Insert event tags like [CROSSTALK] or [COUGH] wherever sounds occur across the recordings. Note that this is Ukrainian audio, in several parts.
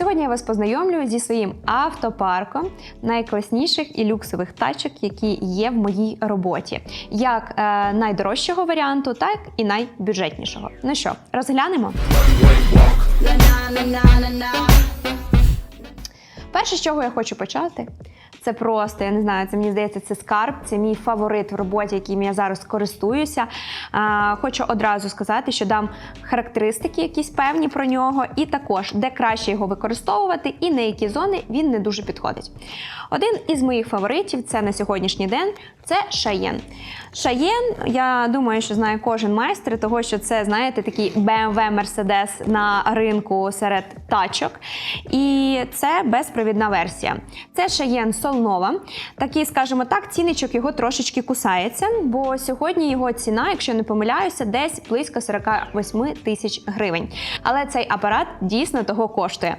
Сьогодні я вас познайомлю зі своїм автопарком найкласніших і люксових тачок, які є в моїй роботі, як е, найдорожчого варіанту, так і найбюджетнішого. Ну що, розглянемо? Перше, з чого я хочу почати, це просто, я не знаю, це мені здається, це скарб, це мій фаворит в роботі, яким я зараз користуюся. А, хочу одразу сказати, що дам характеристики якісь певні про нього, і також де краще його використовувати і на які зони він не дуже підходить. Один із моїх фаворитів це на сьогоднішній день це Шаєн. Шаєн, я думаю, що знає кожен майстер, того що це, знаєте, такий BMW Mercedes на ринку серед тачок. І це безпровідна версія. Це Шаєн Солнова. Такий, скажімо так, ціничок його трошечки кусається, бо сьогодні його ціна, якщо не помиляюся, десь близько 48 тисяч гривень. Але цей апарат дійсно того коштує.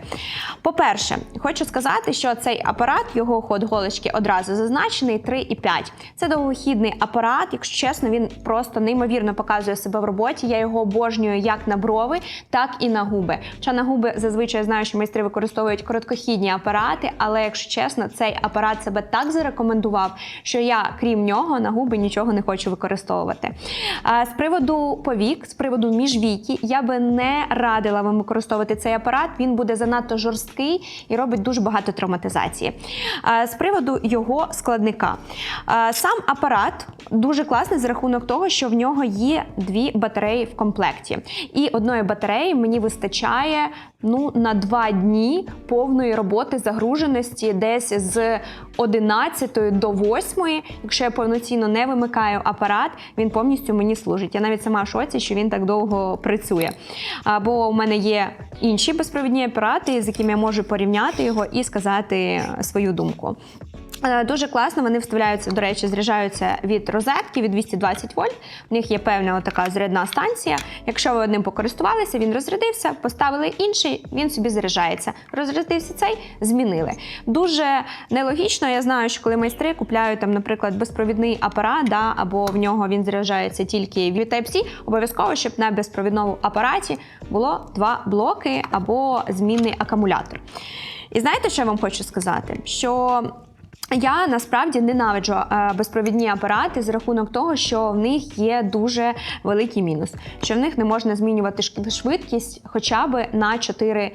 По-перше, хочу сказати, що цей апарат, його ход голочки одразу зазначений 3,5. Це довгохідний апарат, якщо чесно, він просто неймовірно показує себе в роботі. Я його обожнюю як на брови, так і на губи. Хоча на губи зазвичай знаю, що майстри використовують короткохідні апарати, але якщо чесно, цей апарат себе так зарекомендував, що я, крім нього, на губи нічого не хочу використовувати. З приводу повік, з приводу міжвіки, я би не радила вам використовувати цей апарат. Він буде занадто жорсткий і робить дуже багато травматизації. З приводу його складника. А, Сам апарат дуже класний за рахунок того, що в нього є дві батареї в комплекті. І одної батареї мені вистачає ну, на два дні повної роботи загруженості десь з 11 до 8. Якщо я повноцінно не вимикаю апарат, він повністю мені служить. Я навіть сама в шоці, що він так довго працює. Або у мене є інші безпровідні апарати, з якими я можу порівняти його і сказати свою думку. Е, Дуже класно, вони вставляються, до речі, заряджаються від розетки від 220 вольт. В них є певна така зарядна станція. Якщо ви одним покористувалися, він розрядився, поставили інший, він собі заряджається. Розрядився цей, змінили. Дуже нелогічно. Я знаю, що коли майстри купляють там, наприклад, безпровідний апарат, да, або в нього він заряджається тільки від Type-C, обов'язково, щоб на безпровідному апараті було два блоки або змінний акумулятор. І знаєте, що я вам хочу сказати? Що я насправді ненавиджу е, безпровідні апарати з рахунок того, що в них є дуже великий мінус, що в них не можна змінювати швидкість хоча б на 4,5.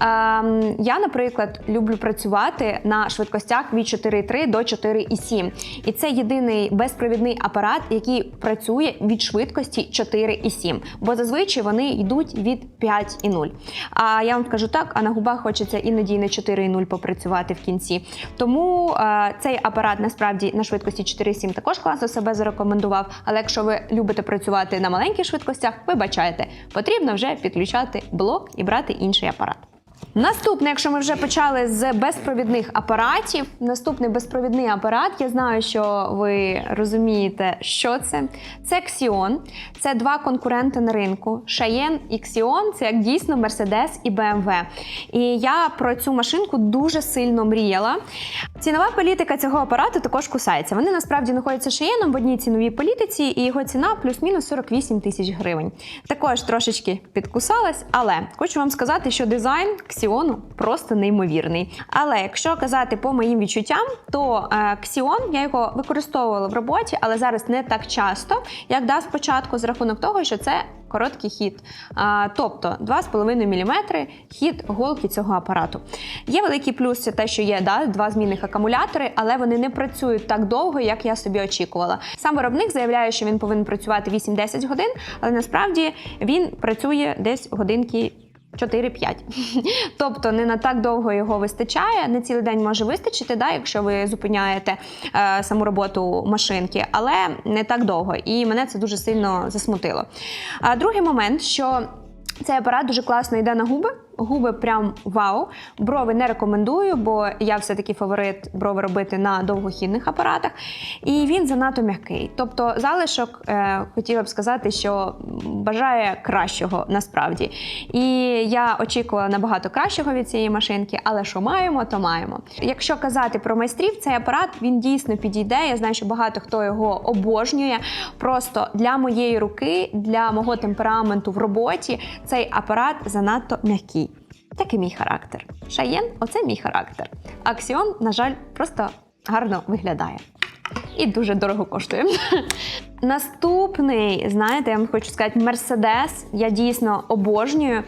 Ем, я, наприклад, люблю працювати на швидкостях від 4,3 до 4,7. І це єдиний безпровідний апарат, який працює від швидкості 4,7. Бо зазвичай вони йдуть від 5,0. А я вам скажу так, а на губах хочеться іноді і на 4,0 попрацювати в кінці. Тому е, цей апарат насправді на швидкості 4,7 також класно себе зарекомендував. Але якщо ви любите працювати на маленьких швидкостях, вибачайте, потрібно вже підключати блок і брати інший апарат. Наступне, якщо ми вже почали з безпровідних апаратів, наступний безпровідний апарат, я знаю, що ви розумієте, що це. Це Xion. Це два конкуренти на ринку. Cheyenne і Xion – це як дійсно Mercedes і BMW. І я про цю машинку дуже сильно мріяла. Цінова політика цього апарату також кусається. Вони насправді знаходяться Cheyenne в одній ціновій політиці, і його ціна плюс-мінус 48 тисяч гривень. Також трошечки підкусалась, але хочу вам сказати, що дизайн Xion просто неймовірний. Але якщо казати по моїм відчуттям, то е, Xion, я його використовувала в роботі, але зараз не так часто, як да спочатку, з рахунок того, що це короткий хід. А, тобто 2,5 мм хід голки цього апарату. Є великий плюс це те, що є да, два змінних акумулятори, але вони не працюють так довго, як я собі очікувала. Сам виробник заявляє, що він повинен працювати 8-10 годин, але насправді він працює десь годинки. 4-5. [LAUGHS] тобто не на так довго його вистачає, не цілий день може вистачити, да, якщо ви зупиняєте е, саму роботу машинки, але не так довго. І мене це дуже сильно засмутило. А другий момент, що цей апарат дуже класно йде на губи. Губи прям вау. Брови не рекомендую, бо я все-таки фаворит брови робити на довгохідних апаратах. І він занадто м'який. Тобто, залишок е, хотіла б сказати, що бажає кращого насправді. І я очікувала набагато кращого від цієї машинки, але що маємо, то маємо. Якщо казати про майстрів, цей апарат він дійсно підійде. Я знаю, що багато хто його обожнює. Просто для моєї руки, для мого темпераменту в роботі цей апарат занадто м'який. І мій характер. Шаєн оце мій характер. Аксіон, на жаль, просто гарно виглядає. І дуже дорого коштує. [LAUGHS] Наступний, знаєте, я вам хочу сказати, Мерседес. Я дійсно обожнюю.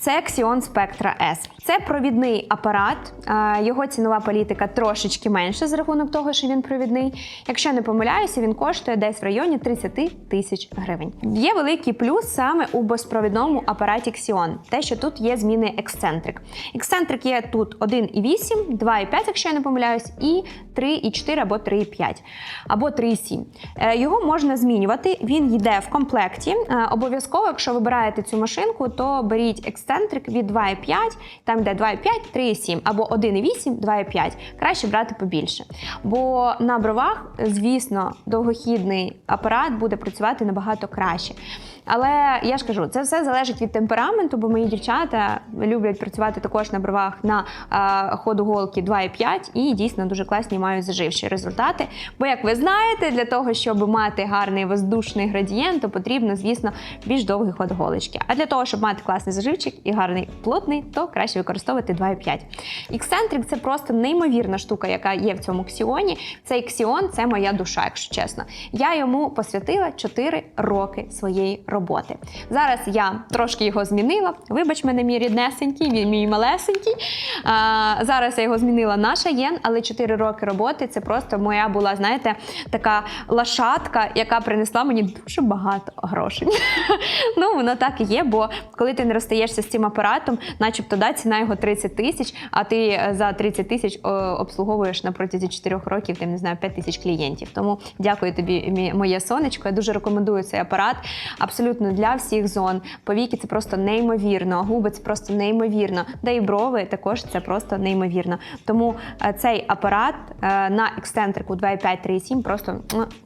Це Xeon Spectra S. Це провідний апарат. е, Його цінова політика трошечки менша за рахунок того, що він провідний. Якщо не помиляюся, він коштує десь в районі 30 тисяч гривень. Є великий плюс саме у безпровідному апараті Xeon. Те, що тут є зміни ексцентрик. Ексцентрик є тут 1,8, 2,5, якщо я не помиляюсь, і 3,4 або 3,5, або 3,7. Е, Його можна змінювати. Він йде в комплекті. Е, Обов'язково, якщо вибираєте цю машинку, то беріть ексцентрик від 2,5, там йде 2,5, 3,7 або 1,8, 2,5. Краще брати побільше. Бо на бровах, звісно, довгохідний апарат буде працювати набагато краще. Але я ж кажу, це все залежить від темпераменту, бо мої дівчата люблять працювати також на бровах на е, ходу голки 2,5 і дійсно дуже класні мають заживші результати. Бо, як ви знаєте, для того, щоб мати гарний воздушний градієнт, то потрібно, звісно, більш довгий ход голочки. А для того, щоб мати класний заживчик і гарний плотний, то краще використовувати 2,5. Ексцентрик це просто неймовірна штука, яка є в цьому ксіоні. Цей ксіон це моя душа, якщо чесно. Я йому посвятила 4 роки своєї роботи. Зараз я трошки його змінила. Вибач мене, мій ріднесенький, мій, мій малесенький. А, зараз я його змінила на шаєн, але 4 роки роботи це просто моя була, знаєте, така лошадка, яка принесла мені дуже багато грошей. [LAUGHS] ну, воно так і є, бо коли ти не розстаєшся з цим апаратом, начебто да, ціна його 30 тисяч, а ти е, за 30 тисяч обслуговуєш на протязі 4 років, там, не знаю, 5 тисяч клієнтів. Тому дякую тобі, моє сонечко. Я дуже рекомендую цей апарат абсолютно для всіх зон. Повіки це просто неймовірно, губи це просто неймовірно. Да і брови також це просто неймовірно. Тому е, цей апарат е, на ексцентрику 2,5-3,7 просто,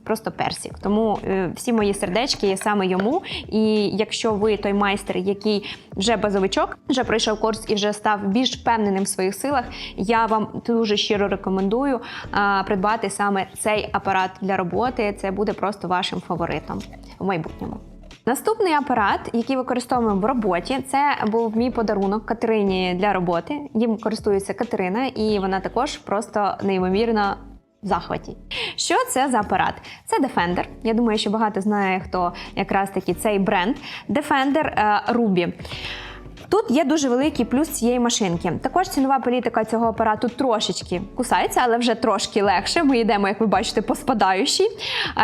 просто персик. Тому е, всі мої сердечки саме йому. І якщо ви той майстер, який вже базовичок, вже пройшов курс і вже став більш впевненим в своїх силах, я вам дуже щиро рекомендую придбати саме цей апарат для роботи. Це буде просто вашим фаворитом в майбутньому. Наступний апарат, який використовуємо в роботі, це був мій подарунок Катерині для роботи. Їм користується Катерина, і вона також просто неймовірно захваті. Що це за апарат? Це Defender. Я думаю, що багато знає, хто якраз таки цей бренд. Defender е, Ruby. Тут є дуже великий плюс цієї машинки. Також цінова політика цього апарату трошечки кусається, але вже трошки легше. Ми йдемо, як ви бачите, по спадаючій.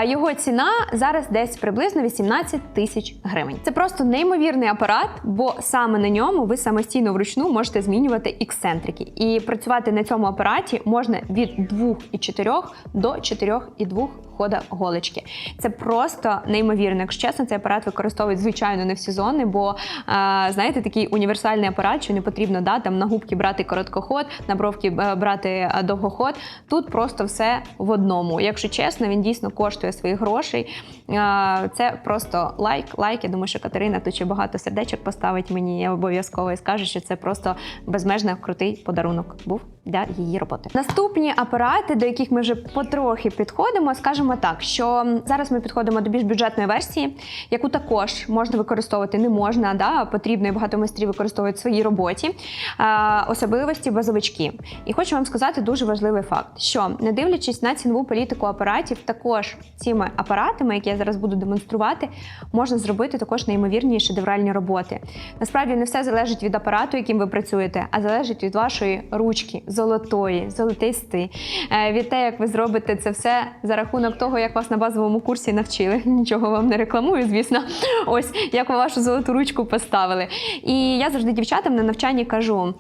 Його ціна зараз десь приблизно 18 тисяч гривень. Це просто неймовірний апарат, бо саме на ньому ви самостійно вручну можете змінювати ексцентрики. І працювати на цьому апараті можна від 2,4 до 4,2 хода голочки. Це просто неймовірно. Якщо чесно, цей апарат використовують звичайно не в сезони, бо е, знаєте, такий універсальний апарат, що не потрібно да, там на губки брати короткоход, на бровки е, брати е, довгоход. Тут просто все в одному. Якщо чесно, він дійсно коштує своїх грошей. Це просто лайк, лайк. Я думаю, що Катерина тут ще багато сердечок поставить мені обов'язково і скаже, що це просто безмежно крутий подарунок був для її роботи. Наступні апарати, до яких ми вже потрохи підходимо, скажімо так, що зараз ми підходимо до більш бюджетної версії, яку також можна використовувати, не можна, да, потрібно і багато майстрів використовують в своїй роботі. А, особливості базовички. І хочу вам сказати дуже важливий факт, що не дивлячись на цінову політику апаратів, також цими апаратами, які я зараз буду демонструвати, можна зробити також неймовірні шедевральні роботи. Насправді не все залежить від апарату, яким ви працюєте, а залежить від вашої ручки, золотої, золотисти, від те, як ви зробите це все за рахунок того, як вас на базовому курсі навчили. [LAUGHS] Нічого вам не рекламую, звісно. Ось як ви вашу золоту ручку поставили. І я завжди дівчатам на навчанні кажу.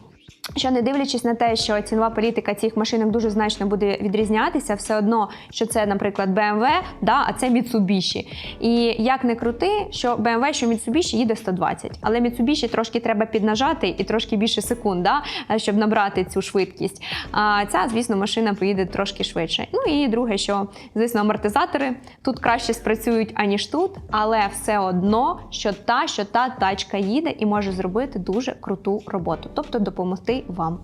Що не дивлячись на те, що цінова політика цих машинок дуже значно буде відрізнятися, все одно, що це, наприклад, BMW, да, а це Mitsubishi. І як не крути, що BMW, що Mitsubishi їде 120. Але Mitsubishi трошки треба піднажати і трошки більше секунд, да, щоб набрати цю швидкість. А ця, звісно, машина поїде трошки швидше. Ну і друге, що звісно, амортизатори тут краще спрацюють, аніж тут, але все одно, що та, що та тачка їде і може зробити дуже круту роботу, тобто допомогти вам.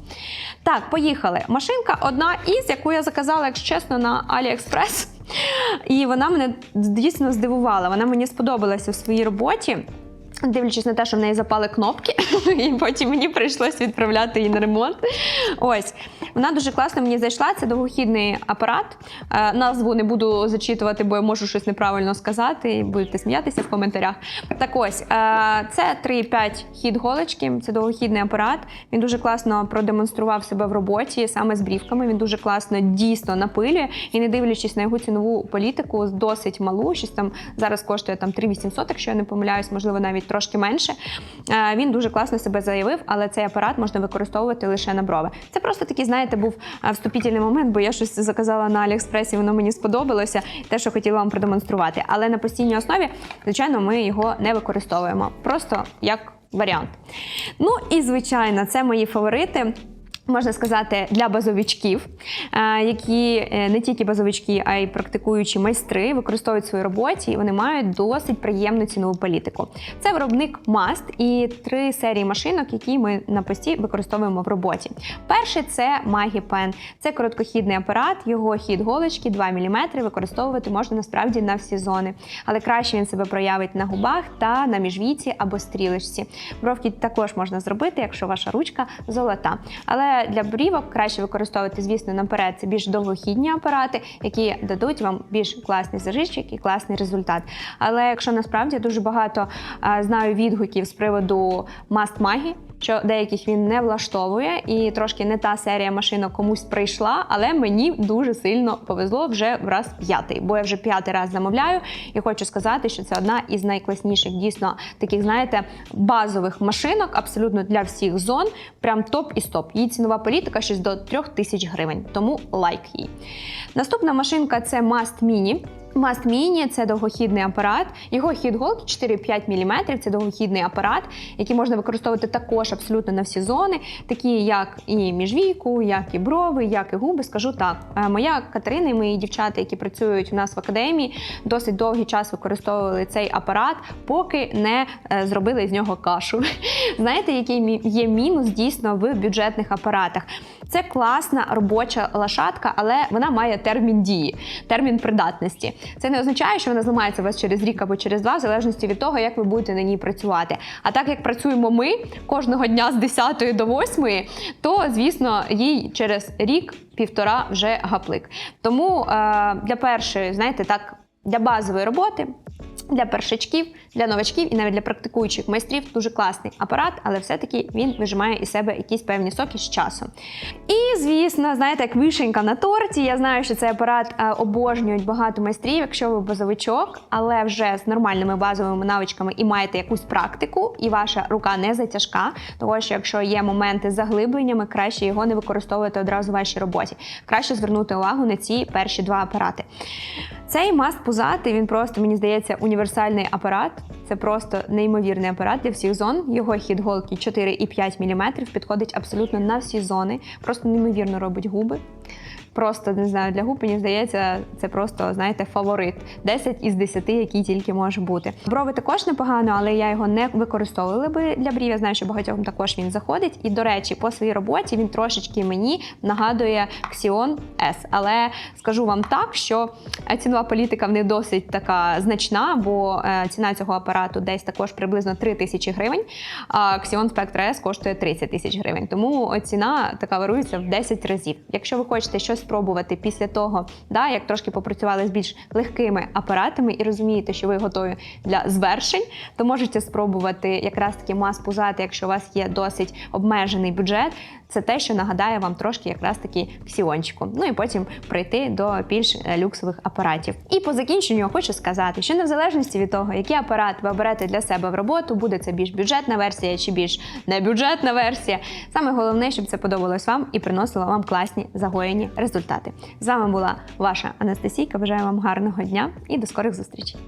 Так, поїхали. Машинка одна із, яку я заказала, якщо чесно, на AliExpress. І вона мене дійсно здивувала. Вона мені сподобалася в своїй роботі. Дивлячись на те, що в неї запали кнопки, [LAUGHS] і потім мені прийшлось відправляти її на ремонт. Ось вона дуже класно мені зайшла. Це довгохідний апарат. Е, назву не буду зачитувати, бо я можу щось неправильно сказати, і будете сміятися в коментарях. Так ось, е, це 3,5 хід голочки, це довгохідний апарат. Він дуже класно продемонстрував себе в роботі саме з брівками. Він дуже класно дійсно напилює. І не дивлячись на його цінову політику, досить малу, щось там зараз коштує там 3800, якщо я не помиляюсь, можливо, навіть трошки менше. Е, Він дуже класно себе заявив, але цей апарат можна використовувати лише на брови. Це просто такий, знаєте, був вступітельний момент, бо я щось заказала на Аліекспресі, воно мені сподобалося, те, що хотіла вам продемонструвати. Але на постійній основі, звичайно, ми його не використовуємо. Просто як варіант. Ну і звичайно, це мої фаворити. Можна сказати, для базовичків, е, які е, не тільки базовички, а й практикуючі майстри використовують в своїй роботі, і вони мають досить приємну цінову політику. Це виробник Маст і три серії машинок, які ми на пості використовуємо в роботі. Перший це MagiPen. Це короткохідний апарат, його хід голочки 2 мм. Використовувати можна насправді на всі зони, але краще він себе проявить на губах та на міжвійці або стрілочці. Бровки також можна зробити, якщо ваша ручка золота. Але для брівок краще використовувати, звісно, наперед це більш довгохідні апарати, які дадуть вам більш класний зажичок і класний результат. Але якщо насправді дуже багато знаю відгуків з приводу мастмагі, що деяких він не влаштовує, і трошки не та серія машинок комусь прийшла, але мені дуже сильно повезло вже в раз п'ятий, бо я вже п'ятий раз замовляю, і хочу сказати, що це одна із найкласніших, дійсно таких, знаєте, базових машинок, абсолютно для всіх зон. Прям топ і стоп. Її цінова політика щось до 3000 тисяч гривень, тому лайк їй. Наступна машинка це Mast Mini. Mast Mini – це довгохідний апарат. Його хід голки 4-5 мм. Це довгохідний апарат, який можна використовувати також абсолютно на всі зони, такі як і міжвійку, як і брови, як і губи. Скажу так. Е, Моя Катерина і мої дівчата, які працюють у нас в академії, досить довгий час використовували цей апарат, поки не е, зробили з нього кашу. [LAUGHS] Знаєте, який є мінус дійсно в бюджетних апаратах? Це класна робоча лошадка, але вона має термін дії, термін придатності. Це не означає, що вона зламається у вас через рік або через два, в залежності від того, як ви будете на ній працювати. А так як працюємо ми кожного дня з 10 до 8, то звісно їй через рік-півтора вже гаплик. Тому е, для першої, знаєте, так, для базової роботи. Для першачків, для новачків і навіть для практикуючих майстрів дуже класний апарат, але все-таки він вижимає із себе якісь певні соки з часом. І, звісно, знаєте, як вишенька на торті. Я знаю, що цей апарат е, обожнюють багато майстрів, якщо ви базовичок, але вже з нормальними базовими навичками і маєте якусь практику, і ваша рука не затяжка, тому що якщо є моменти з заглибленнями, краще його не використовувати одразу в вашій роботі. Краще звернути увагу на ці перші два апарати. Цей маст пузатий, він просто, мені здається, універсальний апарат. Це просто неймовірний апарат для всіх зон. Його хід голки 4,5 мм підходить абсолютно на всі зони. Просто неймовірно робить губи. Просто не знаю, для губ, мені здається, це просто, знаєте, фаворит. 10 із 10, який тільки може бути. Брови також непогано, але я його не використовувала би для брів. Я знаю, що багатьом також він заходить. І, до речі, по своїй роботі він трошечки мені нагадує Xion S. Але скажу вам так, що е, цінова політика в них досить така значна, бо е, ціна цього апарату десь також приблизно 3 тисячі гривень. А Xeon Spectre S коштує 30 тисяч гривень. Тому ціна така варується в 10 разів. Якщо ви хочете щось спробувати після того, да, як трошки попрацювали з більш легкими апаратами і розумієте, що ви готові для звершень, то можете спробувати якраз таки мас пузати, якщо у вас є досить обмежений бюджет. Це те, що нагадає вам трошки якраз таки ксіончику. Ну і потім прийти до більш е, люксових апаратів. І по закінченню я хочу сказати, що незалежності від того, який апарат ви оберете для себе в роботу, буде це більш бюджетна версія чи більш небюджетна версія. Саме головне, щоб це подобалось вам і приносило вам класні загоєні результати. З вами була ваша Анастасійка. Бажаю вам гарного дня і до скорих зустрічей.